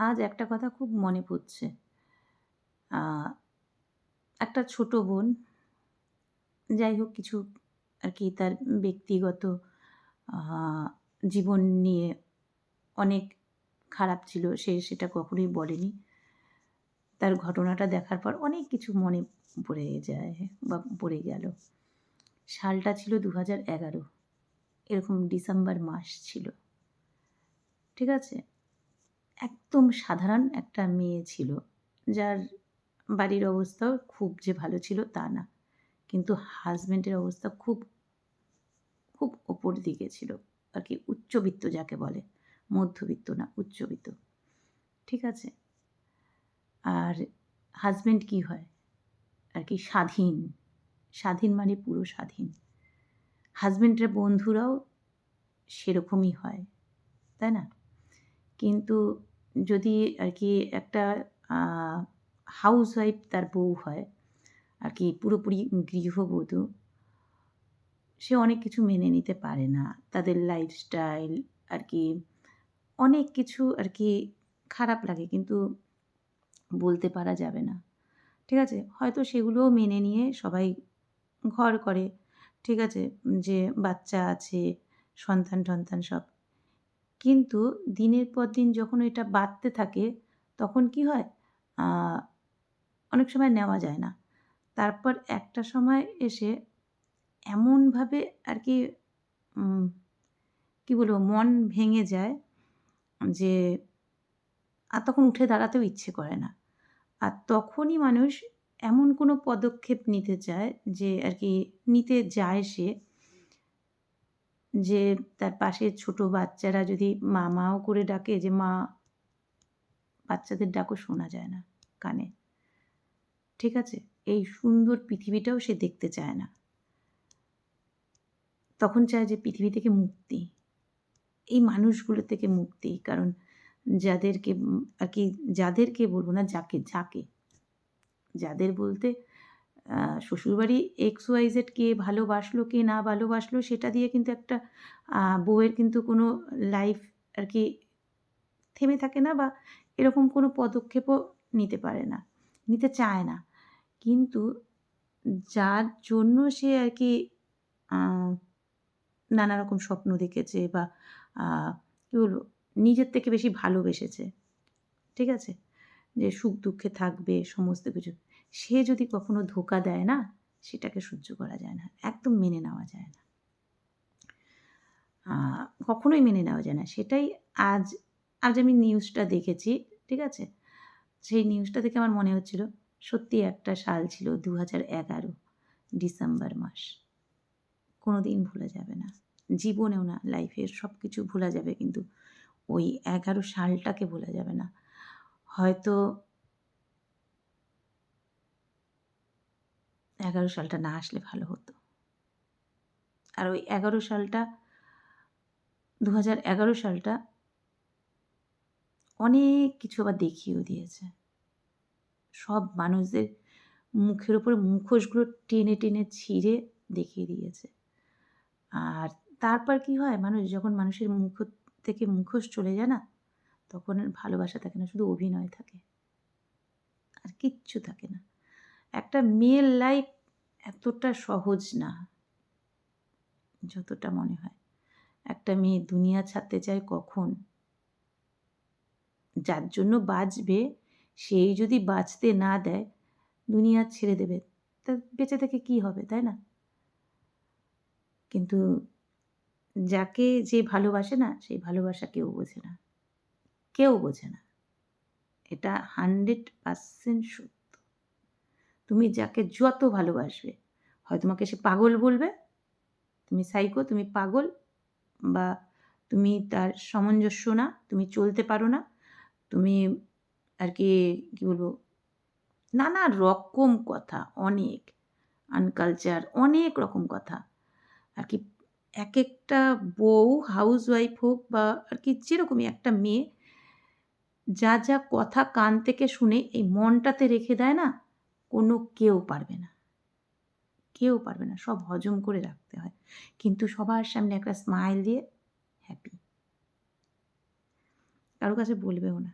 আজ একটা কথা খুব মনে পড়ছে। একটা ছোট বোন, যাই হোক কিছু আর কি তার ব্যক্তিগত জীবন নিয়ে অনেক খারাপ ছিল। সে সেটা কখনোই বলেনি। তার ঘটনাটা দেখার পর অনেক কিছু মনে পড়ে যায় বা পড়ে গেল। সালটা ছিল ২০১১ এরকম ডিসেম্বর মাস ছিল। ঠিক আছে? একদম সাধারণ একটা মেয়ে ছিল। যার বাড়ির অবস্থাও খুব যে ভালো ছিল তা না। কিন্তু হাজব্যান্ডের অবস্থা খুব, খুব ওপর দিকে ছিল। আর কি উচ্চবিত্ত যাকে বলে। মধ্যবিত্ত না, উচ্চবিত্ত। ঠিক আছে? আর হাজব্যান্ড কি হয়? আর কি স্বাধীন। স্বাধীন মানে পুরো স্বাধীন। হাজব্যান্ডের বন্ধুরাও সেরকমই হয়। তাই না? কিন্তু যদি আর কি একটা হাউস ওয়াইফ তার বউ হয়, আর কি পুরোপুরি গৃহবধূ, সে অনেক কিছু মেনে নিতে পারে না। তাদের লাইফস্টাইল আর কি অনেক কিছু আর কি খারাপ লাগে কিন্তু বলতে পারা যাবে না। ঠিক আছে? হয়তো সেগুলোও মেনে নিয়ে সবাই ঘর করে। ঠিক আছে? যে বাচ্চা আছে, সন্তান-টন্তান সব। কিন্তু দিনের পর দিন যখন এটা বাড়তে থাকে, তখন কি হয়? অনেক সময় নেওয়া যায় না। তারপর একটা সময় এসে এমনভাবে আর কি কি বলব? মন ভেঙে যায় যে, আর তখন উঠে দাঁড়াতেও ইচ্ছে করে না। আর তখনই মানুষ এমন কোনো পদক্ষেপ নিতে চায় যে, আর কি, নিতে যায় সে যে তার পাশে ছোট বাচ্চারা যদি মা, মাও করে ডাকে যে মা বাচ্চাদের ডাকও শোনা যায় না কানে। ঠিক আছে? এই সুন্দর পৃথিবীটাও সে দেখতে চায় না। তখন চায় যে পৃথিবী থেকে মুক্তি। এই মানুষগুলো থেকে মুক্তি। কারণ যাদেরকে আর কি যাদেরকে বলব না যাকে, যাকে। যাদের বলতে শ্বশুরবাড়ি এক্স, ওয়াই, জেড কে ভালোবাসলো, কে না ভালোবাসলো সেটা দিয়ে কিন্তু একটা বউয়ের কিন্তু কোনো লাইফ আর কি থেমে থাকে না বা এরকম কোনো পদক্ষেপও নিতে পারে না। নিতে চায় না। কিন্তু যার জন্য সে আর কি নানা রকম স্বপ্ন দেখেছে বা কি বলব? নিজের থেকে বেশি ভালোবেসেছে। ঠিক আছে? যে সুখ-দুঃখে থাকবে সমস্ত কিছু। সে যদি কখনো ধোঁকা দেয় না, সেটাকে সহ্য করা যায় না। একদম মেনে নেওয়া যায় না। কখনোই মেনে নেওয়া যায় না। সেটাই আজ, আজ আমি নিউজটা দেখেছি। ঠিক আছে? সেই নিউজটা দেখে আমার মনে হচ্ছিল সত্যি একটা সাল ছিল ২০১১ ডিসেম্বর মাস। কোনো দিন ভোলা যাবে না। জীবনেও না, লাইফের সব কিছু ভোলা যাবে কিন্তু ওই ১১ সালটাকে ভোলা যাবে না। হয়তো ১১ সালটা না আসলে ভালো হতো। আর ওই ১১ সালটা ২০১১ সালটা অনেক কিছু আবার দেখিয়েও দিয়েছে। সব মানুষদের মুখের উপরে মুখোশগুলো টেনে, টেনে ছিঁড়ে দেখিয়ে দিয়েছে। আর তারপর কি হয়? মানুষ যখন মানুষের মুখ থেকে মুখোশ চলে যায় না, তখন ভালোবাসা থাকে না, শুধু অভিনয় থাকে। আর কিচ্ছু থাকে না। একটা মেয়ের লাইফ এতটা সহজ না। যতটা মনে হয়। একটা মেয়ে দুনিয়া ছাড়তে চায় কখন? যার জন্য বাঁচবে, সেই যদি বাঁচতে না দেয়, দুনিয়া ছেড়ে দেবে। তা বেঁচে থেকে কী হবে? তাই না? কিন্তু যাকে যে ভালোবাসে না, সেই ভালোবাসা কেউ বোঝে না। কেউ বোঝে না। এটা 100% সত্য। তুমি যাকে যত ভালোবাসবে, হয় তোমাকে সে পাগল বলবে, তুমি সাইকো, তুমি পাগল বা তুমি তার সামঞ্জস্য না, তুমি চলতে পারো না, তুমি আর কি কী বলব? নানা রকম কথা অনেক। আনকালচার অনেক রকম কথা। আর কি এক একটা বউ হাউস ওয়াইফ হোক বা আর কি যেরকমই একটা মেয়ে যা, যা কথা কান থেকে শুনে এই মনটাতে রেখে দেয় না, কোনো কেউ পারবে না। কেউ পারবে না। সব হজম করে রাখতে হয়। কিন্তু সবার সামনে একটা স্মাইল দিয়ে হ্যাপি। কারও কাছে বলবেও না।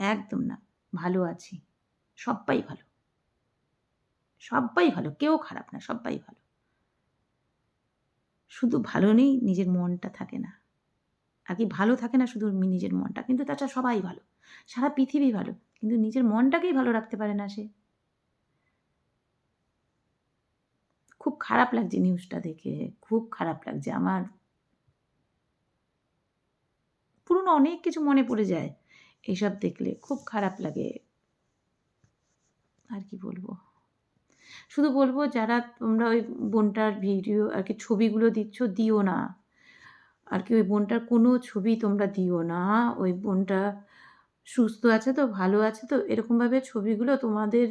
একদম না, ভালো আছি সব্বাই ভালো সব্বাই ভালো, কেউ খারাপ না, সব্বাই ভালো শুধু ভালো নেই, নিজের মনটা থাকে না আর কি ভালো থাকে না শুধু নিজের মনটা, কিন্তু তাছাড়া সবাই ভালো সারা পৃথিবী ভালো কিন্তু নিজের মনটাকেই ভালো রাখতে পারে না সে। খুব খারাপ লাগছে নিউজটা দেখে, খুব খারাপ লাগছে। আমার পুরনো অনেক কিছু মনে পড়ে যায় এইসব দেখলে, খুব খারাপ লাগে। আর কি বলব? শুধু বলব যারা তোমরা ওই বোনটার ভিডিও আর কি ছবিগুলো দিচ্ছ, দিও না। আর কি ওই বোনটার কোনো ছবি তোমরা দিও না। ওই বোনটা সুস্থ আছে তো, ভালো আছে তো, এরকমভাবে ছবিগুলো তোমাদের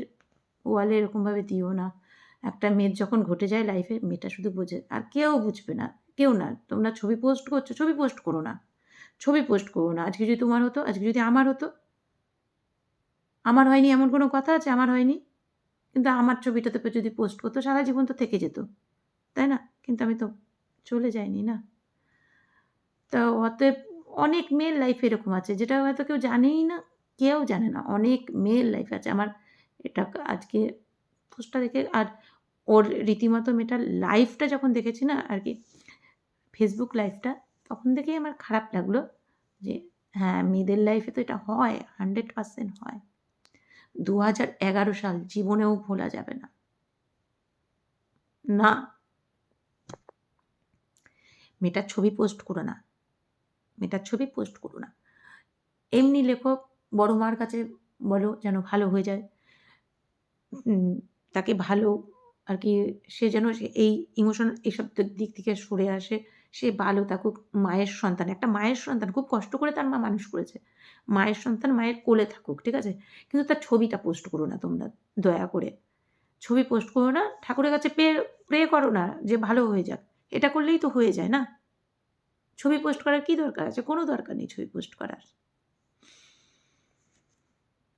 ওয়ালে এরকমভাবে দিও না। একটা মেয়ের যখন ঘটে যায় লাইফে মেয়েটা শুধু বোঝে, আর কেউ বুঝবে না, কেউ না। তোমরা ছবি পোস্ট করছ, ছবি পোস্ট করো না। ছবি পোস্ট করো না। আজকে যদি তোমার হতো, আজকে যদি আমার হতো, আমার হয়নি এমন কোনো কথা আছে? আমার হয়নি? কিন্তু আমার ছবিটাতে যদি পোস্ট করতো, সারা জীবন তো থেকে যেত, তাই না? কিন্তু আমি তো চলে যাইনি না। তো অতএব অনেক মেয়ের লাইফ এরকম আছে, যেটা হয়তো কেউ জানেই না, কেউ জানে না। অনেক মেয়ের লাইফ আছে। আমার এটা আজকে পোস্টটা দেখে, আর ওর রীতিমতো মেয়েটার লাইফটা যখন দেখেছি না, আর কি ফেসবুক লাইফটা তখন থেকেই আমার খারাপ লাগল যে হ্যাঁ মেয়েদের লাইফে তো এটা হয় হান্ড্রেড পার্সেন্ট হয়। দু হাজার এগারো সাল জীবনেও ভোলা যাবে না। না। মেয়েটার ছবি পোস্ট করো না। মেয়েটার ছবি পোস্ট করো না। এমনি লেখক বড় মার কাছে বলো যেন ভালো হয়ে যায়। তাকে ভালো আর কি, সে যেন এই ইমোশন এইসব দিক থেকে সরে আসে। সে ভালো থাকুক মায়ের সন্তান। একটা মায়ের সন্তান, খুব কষ্ট করে তার মা মানুষ করেছে। মায়ের সন্তান মায়ের কোলে থাকুক, ঠিক আছে? কিন্তু তার ছবিটা পোস্ট করো না তোমরা, দয়া করে। ছবি পোস্ট করো না, ঠাকুরের কাছে প্রে প্রে করো না যে ভালো হয়ে যাক। এটা করলেই তো হয়ে যায় না? ছবি পোস্ট করার কী দরকার আছে? কোনো দরকার নেই ছবি পোস্ট করার।